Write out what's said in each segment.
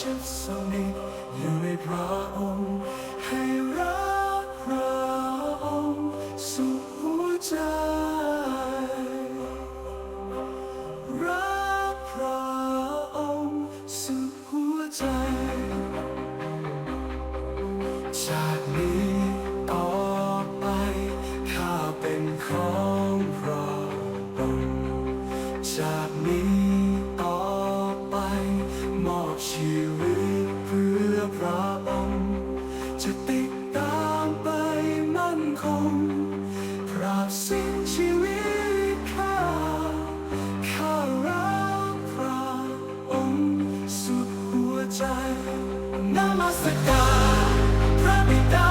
ชิดสนิทอยู่ในพระองค์ ให้รักพระองค์สุดหัวใจ รักพระองค์สุดหัวใจ สิ้นชีวิตข้าข้ารักพรองสุดหัวใจนมัสการพระบิดา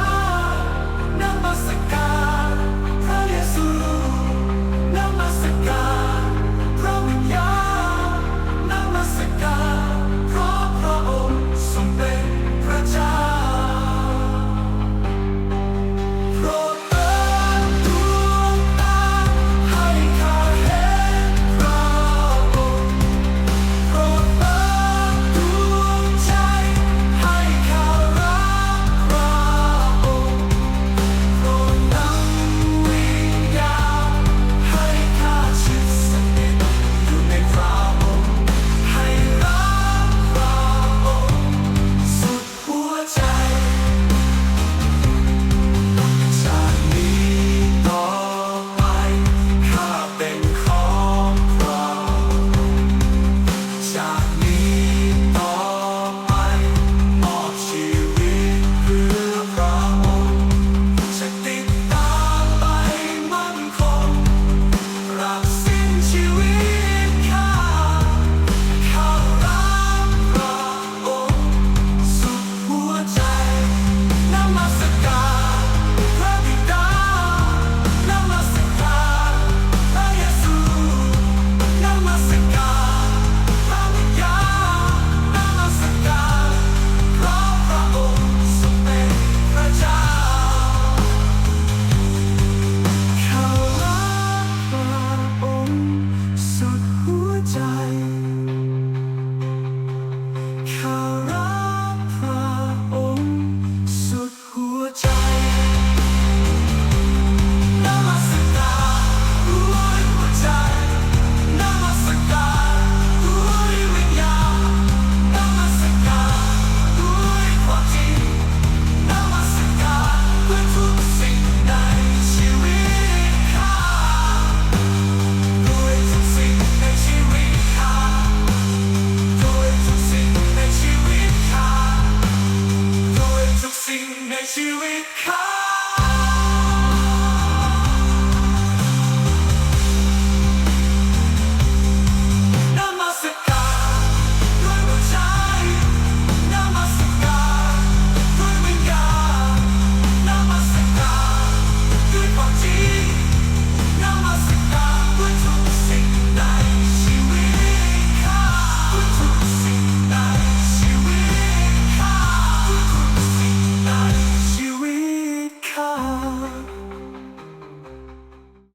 to recover.